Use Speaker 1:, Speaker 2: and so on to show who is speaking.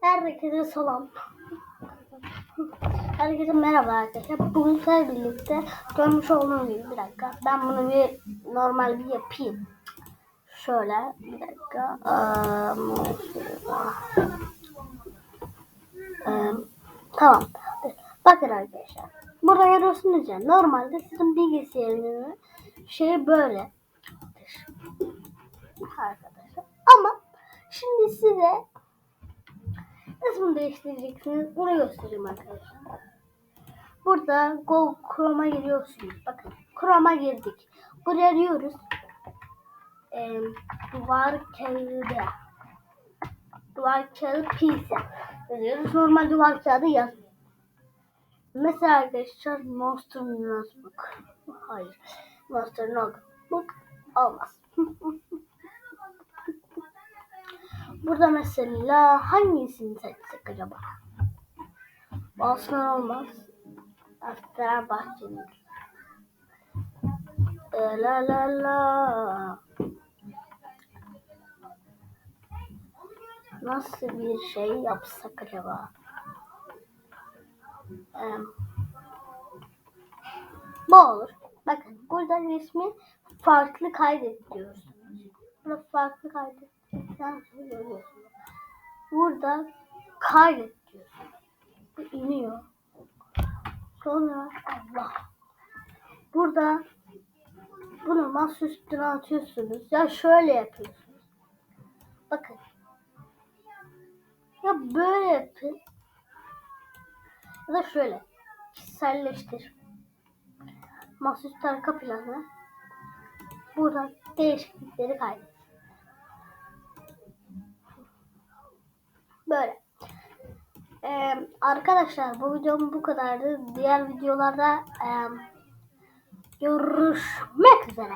Speaker 1: Herkese selam. Herkese merhaba arkadaşlar. Bugün sizlerle birlikte görmüş olduğunuz gibi bir dakika. Ben bunu bir normal bir yapayım. Şöyle bir dakika. Ee, tamam. Bakın arkadaşlar. Burada görüyorsunuz ya normalde sizin bilgisayarınızın şeyi böyle. Arkadaşlar. Ama şimdi size Nasıl bunu değiştireceksiniz? Bunu göstereyim arkadaşlar. Burada Go Chrome'a giriyorsunuz. Bakın Chrome'a girdik. Buraya diyoruz. Ee, duvar kağıdı. Duvar kağıdı pizza. Yazıyoruz. Normal duvar kağıdı yazmıyor. Mesela arkadaşlar Monster Notebook. Hayır. Monster Notebook olmaz. Burada mesela hangisini seçsek acaba? Aslan olmaz. Fenerbahçe'nin. E, la la la. Nasıl bir şey yapsak acaba? Ee, bu olur. Bakın burada resmi farklı kaydet. Burada farklı kaydet. Sen görüyorsunuz. Burada kaydet diyorsunuz. Bu iniyor. Sonra Allah. Burada bunu masa üstüne atıyorsunuz. Ya şöyle yapıyorsunuz. Bakın. Ya böyle yapın. Ya da şöyle. Kişiselleştir. Masaüstü arka planı. Buradan değişiklikleri kaydet. Böyle. Ee, arkadaşlar bu videom bu kadardı. Diğer videolarda e, görüşmek üzere.